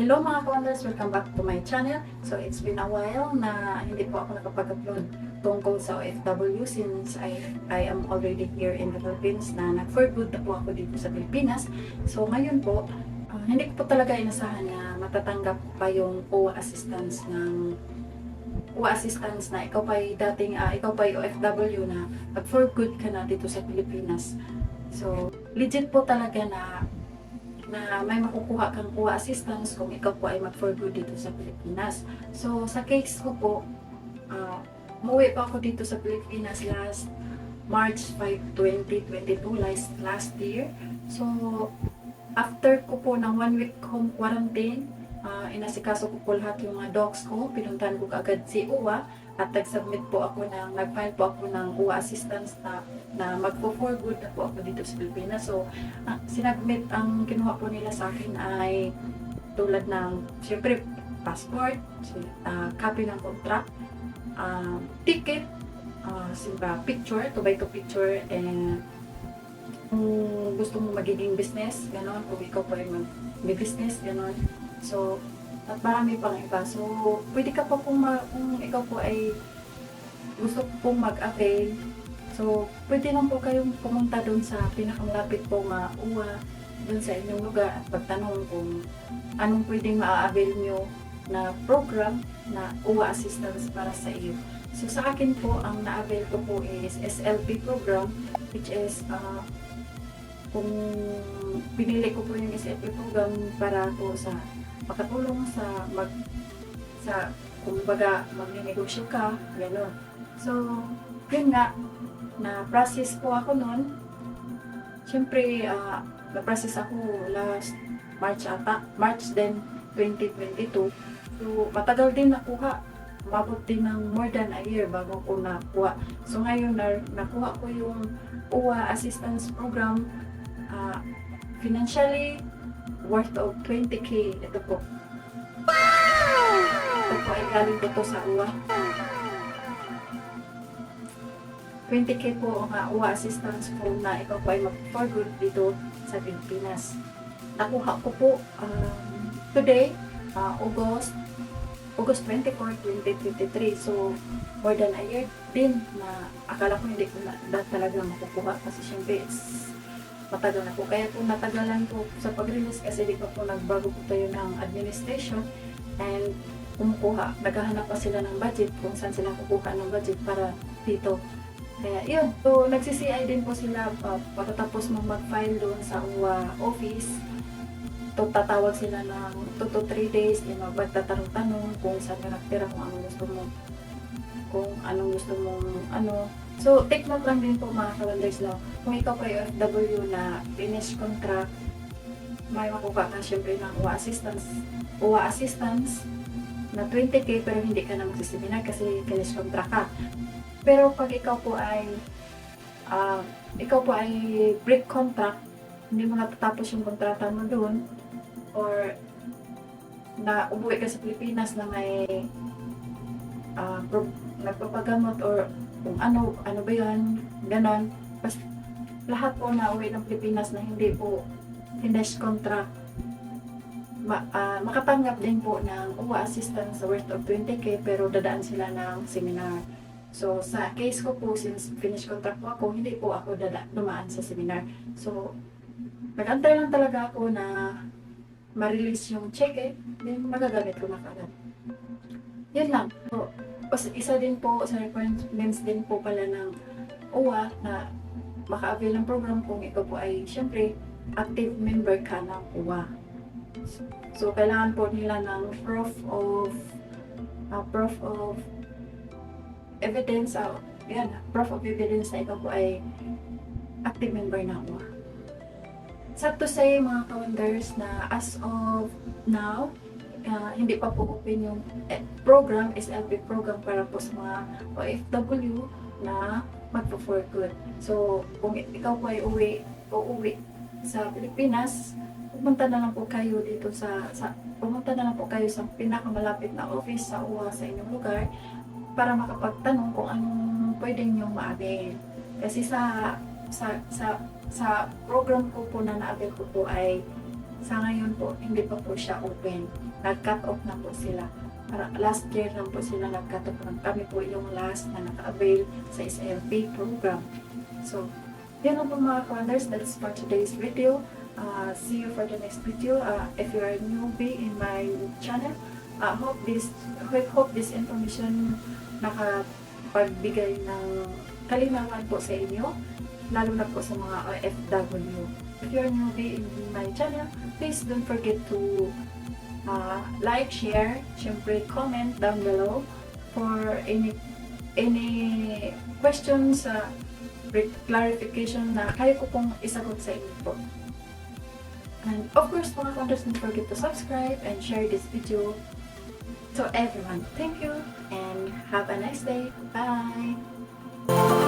Hello mga ka-wonders! Welcome back to my channel. So it's been a while na hindi po ako nakapag-upload tungkol sa OFW since I, I am already here in the Philippines na nag-for good na po ako dito sa Pilipinas. So ngayon po, ah, hindi ko po talaga inasahan na matatanggap pa yung OWA assistance ng OWA assistance na ikaw pa dating ah, ikaw pa OFW na nag-for good ka na dito sa Pilipinas. So legit po talaga na na may makukuha kang kuha assistance kung ikaw po ay mag-for dito sa Pilipinas. So, sa case ko po, uh, umuwi pa ako dito sa Pilipinas last March 5, 2022, last, last year. So, after ko po ng one week home quarantine, uh, inasikaso ko po lahat yung mga docs ko, pinuntahan ko agad si UWA at nag-submit po ako ng, nag-file po ako ng UWA assistance na, na magpo-for na po ako dito sa Pilipinas. So, uh, sinabmit ang kinuha po nila sa akin ay tulad ng, syempre, passport, uh, copy ng contract, uh, ticket, uh, simba, picture, to buy to picture, and kung gusto mo magiging business, gano'n, kung ikaw po ay mag may business, gano'n. So, at marami pang iba. So, pwede ka pa kung, ma- kung ikaw po ay gusto pong mag-avail. So, pwede lang po kayong pumunta doon sa pinakamalapit po nga uwa doon sa inyong lugar at pagtanong kung anong pwedeng maa-avail nyo na program na uwa assistance para sa iyo. So, sa akin po, ang na-avail ko po is SLP program which is uh, kung pinili ko po yung SLP program para po sa makatulong sa mag sa kumbaga magninegosyo ka, gano'n. So, yun nga, na-process po ako noon. Siyempre, ah, na-process ako last March ata, March then 2022. So, matagal din nakuha. Umabot din ng more than a year bago ko nakuha. So, ngayon, na, nakuha ko yung UWA Assistance Program ah, financially worth of 20k. Ito po. Ito po ay galing ko to sa UWA. 20k po ang uh, UWA assistance po na ikaw po ay mag-for good dito sa Pilipinas. Nakuha ko po um, today, uh, August August 24, 2023. So, more than a year din na akala ko hindi ko na, na talaga makukuha kasi syempre it's matagal na po. Kaya po natagalan po sa pag-release kasi di pa po nagbago po tayo ng administration and kumukuha, naghahanap pa sila ng budget kung saan sila kukuha ng budget para dito. Kaya yun, so nagsisi-CI din po sila uh, pagkatapos mo mag-file doon sa UWA office. To, tatawag sila ng 2 to 3 days, din magtatanong-tanong kung saan ka nakatira, kung anong gusto mo kung anong gusto mong ano. So, take note lang din po mga lang. Kung ikaw pa yung na finish contract, may makuha ka syempre ng UWA assistance. UWA assistance na 20k pero hindi ka na magsiseminar kasi finish contract ka. Pero pag ikaw po ay ah, ikaw po ay break contract, hindi mo natatapos yung kontrata mo doon or na umuwi ka sa Pilipinas na may pro- nagpapagamot or kung ano, ano ba yun, ganon. Bas, lahat po na uwi ng Pilipinas na hindi po finish contract, ma, ah, makatanggap din po ng UWA assistance worth of 20k pero dadaan sila ng seminar. So, sa case ko po, since finish contract po ako, hindi po ako dada, dumaan sa seminar. So, nag-antay lang talaga ako na ma-release yung check eh, then magagamit ko na kagad. Yun lang. So, isa din po sa requirements din po pala ng OWA na maka-avail ng program kung ikaw po ay syempre active member ka ng OWA. So, kailangan po nila ng proof of uh, proof of evidence uh, yan, proof of evidence na ikaw po ay active member ng OWA. Sad to say mga ka-wonders na as of now, ah, hindi pa po open yung eh, program, SLP program para po sa mga OFW na magpo-for good. So, kung ikaw po ay uwi o uwi sa Pilipinas, pumunta na lang po kayo dito sa, sa pumunta na lang po kayo sa pinakamalapit na office sa UWA sa inyong lugar para makapagtanong kung anong pwedeng nyo ma-avail. Kasi sa sa sa sa program ko po na na-avail ko po ay Sa ngayon po, hindi pa po siya open. Nag-cut off na po sila. Para last year lang po sila nag-cut off. Kami po yung last na naka-avail sa SLP program. So, yun lang po mga founders. That's for today's video. Uh, see you for the next video. Uh, if you are newbie in my channel, uh, hope this hope this information nakapagbigay ng kalinawan po sa inyo, lalo na po sa mga OFW. If you're newbie in my channel, please don't forget to uh, like, share, syempre comment down below for any any questions, uh, re- clarification na kaya ko pong isagot sa inyo po. And of course, mga founders, don't forget to subscribe and share this video to everyone. Thank you and have a nice day. Bye!